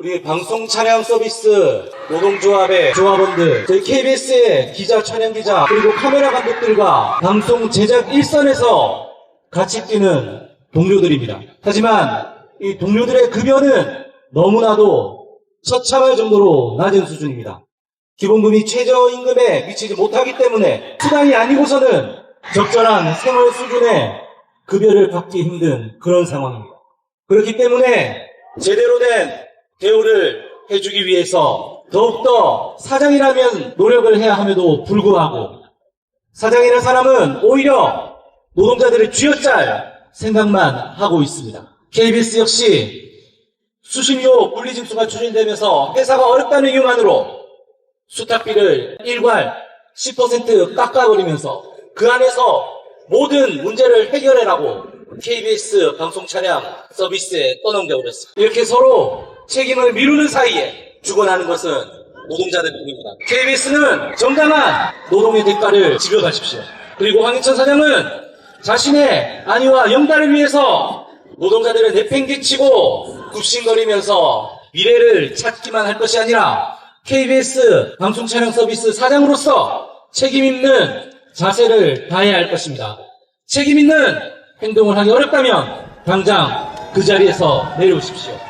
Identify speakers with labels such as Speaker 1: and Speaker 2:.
Speaker 1: 우리 방송 차량 서비스 노동조합의 조합원들, 저희 KBS의 기자, 촬영 기자, 그리고 카메라 감독들과 방송 제작 일선에서 같이 뛰는 동료들입니다. 하지만 이 동료들의 급여는 너무나도 처참할 정도로 낮은 수준입니다. 기본금이 최저임금에 미치지 못하기 때문에 수당이 아니고서는 적절한 생활 수준의 급여를 받기 힘든 그런 상황입니다. 그렇기 때문에 제대로 된 대우를 해주기 위해서 더욱더 사장이라면 노력을 해야 함에도 불구하고 사장이라는 사람은 오히려 노동자들을 쥐어짤 생각만 하고 있습니다. KBS 역시 수신료 분리징수가 추진되면서 회사가 어렵다는 이유만으로 수탁비를 일괄 10% 깎아버리면서 그 안에서 모든 문제를 해결해라고 KBS 방송 차량 서비스에 떠넘겨버렸습니다. 이렇게 서로 책임을 미루는 사이에 죽어나는 것은 노동자들 뿐입니다. KBS는 정당한 노동의 대가를 지급하십시오. 그리고 황희천 사장은 자신의 안위와 영달을 위해서 노동자들을 내팽개치고 굽신거리면서 미래를 찾기만 할 것이 아니라 KBS 방송 촬영 서비스 사장으로서 책임 있는 자세를 다해야 할 것입니다. 책임 있는 행동을 하기 어렵다면 당장 그 자리에서 내려오십시오.